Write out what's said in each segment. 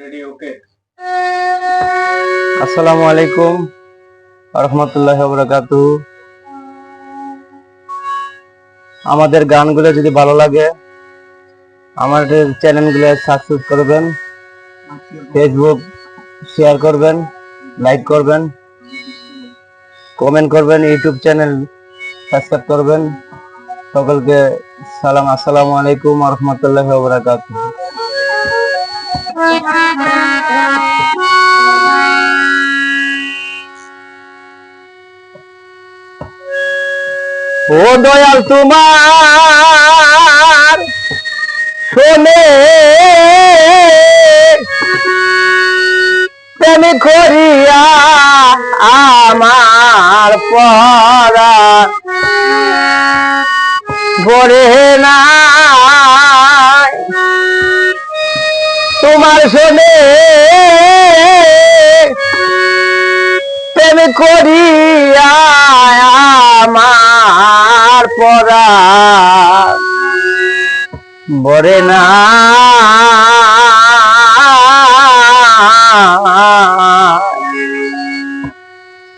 Ready আসসালামু আলাইকুম রহমতুল্লাহ বরকাতু আমাদের গানগুলো যদি ভালো লাগে, আমাদের চ্যানেলগুলো সাবস্ক্রাইব করবেন ফেসবুক শেয়ার করবেন লাইক করবেন কমেন্ট করবেন ইউটিউব চ্যানেল সাবস্ক্রাইব করবেন। সকলকে সালাম, আসসালামু আলাইকুম রহমতুল্লাহ বরকাতু ও দয়াল তোমার শোনে। প্রেমে করিয়া আমার পরা গড়ে না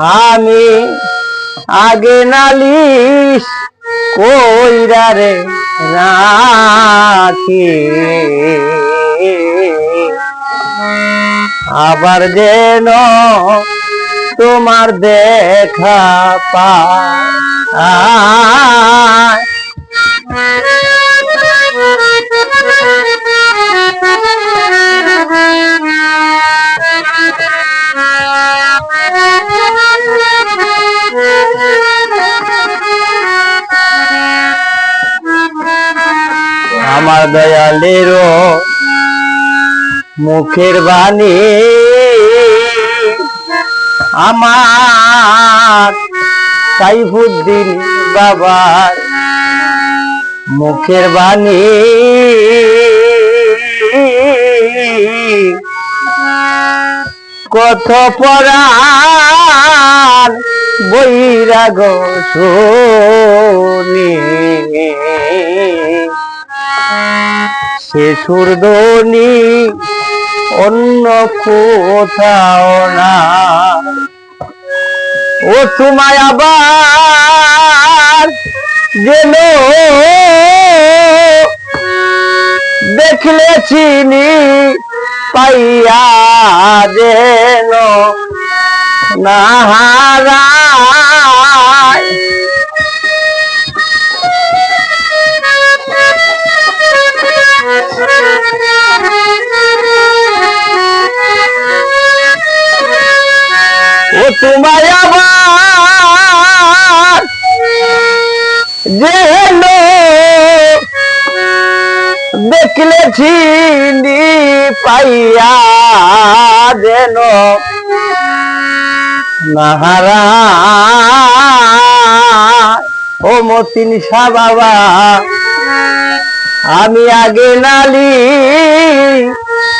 আমি আগে নালিশ কইরা রে রাখি। আবার যেন তোমার দেখা পায় আমার দয়ালেরও মুখের বাণী। আমার সাইফুদ্দিন বাবার মুখের বাণী। কত পরাণ বৈরাগ শুনি। সে সুরদনি অন্য কোথাও না। ও তোমায় আবার গেল। দেখলে চিনি পাইয়া যেন না দেখলে চিনি পাইয়া যেন। নাহারা ও মতিন বাবা আমি আগে নালি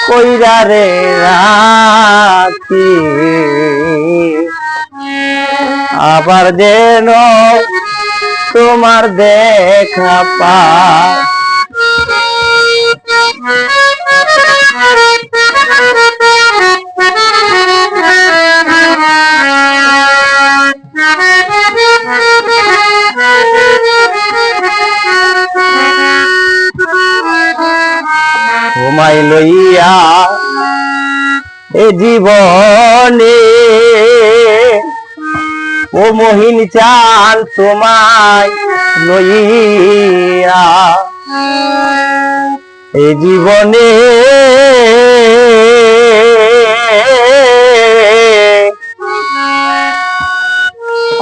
কইরা রে রাখি। আবার যেন তোমার দেখা তোমায় লইয়া এ জীবনে মহিন চান তোমায় লইয়া। এ জীবনে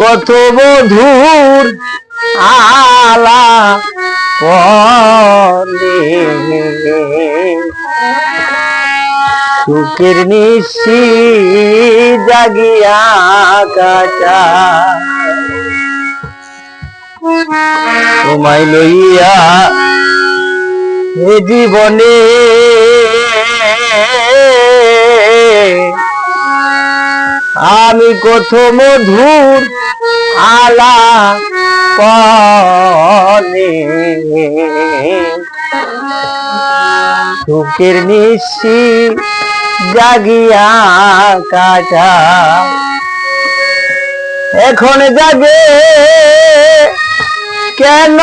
কত মধুর আলা সুখের নিশি জাগিয়া কাটা। তোমায় লইয়া এ জীবনে আমি কত মধুর আলা পনে। সুখের নিশি জাগিয়া কাটা। এখন জাগে কেন?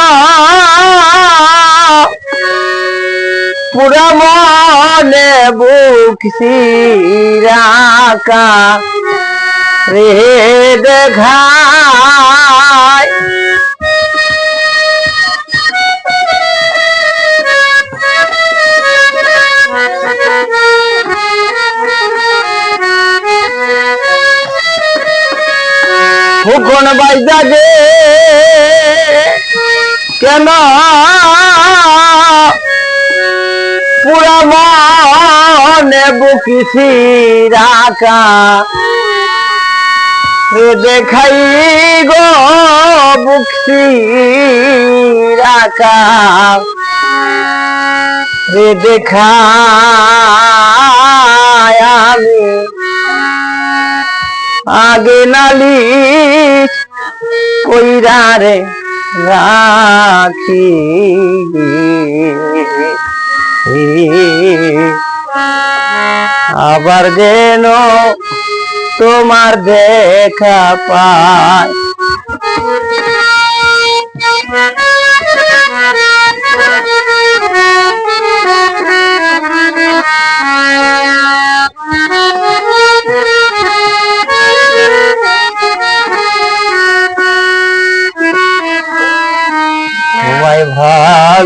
পুরা মনে বুক সিরাকা রে দেখায় ফুকন বাইজা গে কেন? পুরা মনে বুকিছি রাখা। দেখাই গো বুকসি রাখা। রে দেখায় আমি। আগে নালিশ কইরা রে রাখি। আবার যেন তোমার দেখা পায়।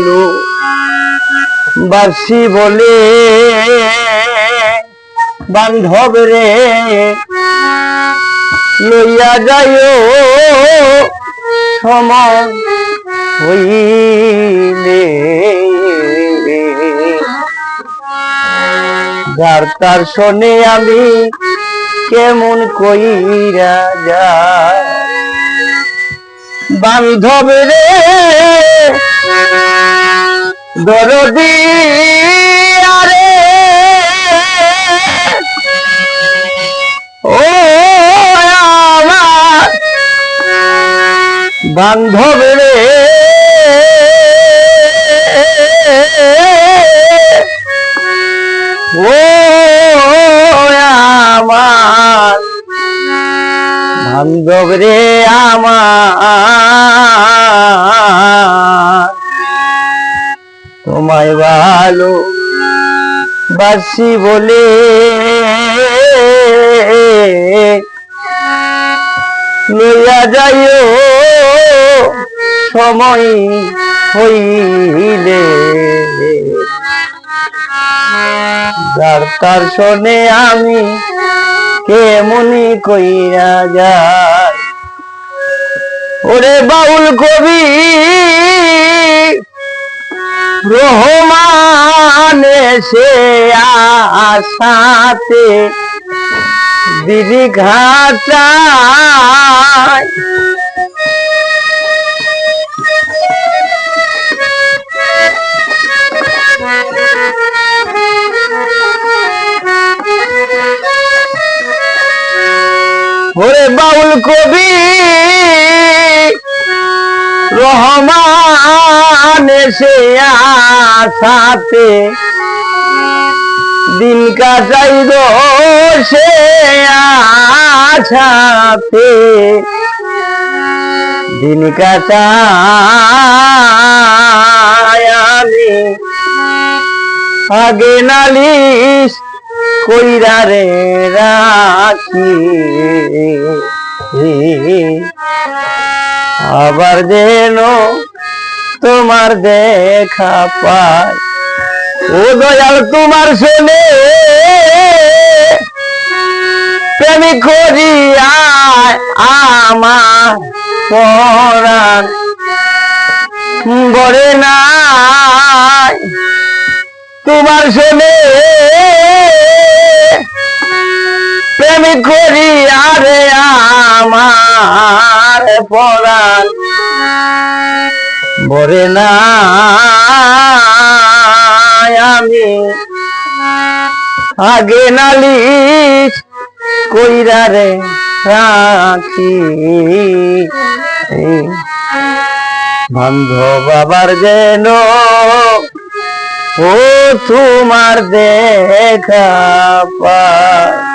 ভালো। বাসি বলে, বান্ধব রে, লইয়া যাইও, সময় হইলে। যার তার শোনে আমি কেমন কইরা যায়। বান্ধব রে। দরদি আরে। ও আমার বান্ধব বান্ধব রে আমার। তোমায় ভালো বাসি বলে লইয়া যাইও, সময় হইলে। যার তার শোনে আমি কেমনি কইরা যায়? ওরে বাউল কবি রহমান সে আসাতে দিদি ঘাটায় বাউল কবি রহমান সে আসাতে। দিন কাটাই গো সে আছাতে। দিন আমি। আগে নালিশ কইরা রে রাখি। আবার যেন তোমার দেখা পায় ও দয়াল, তোমার শোনে প্রেমী করিয়া আমার পরাণ গড়ে নাই। তোমার শোনে প্রেমী করি, আরে আমার পরাণ। বরে না আমি। আগে নালিশ কইরা রে রাখি। বান্ধব বাবার যেন ও তোমার দেখা পায়।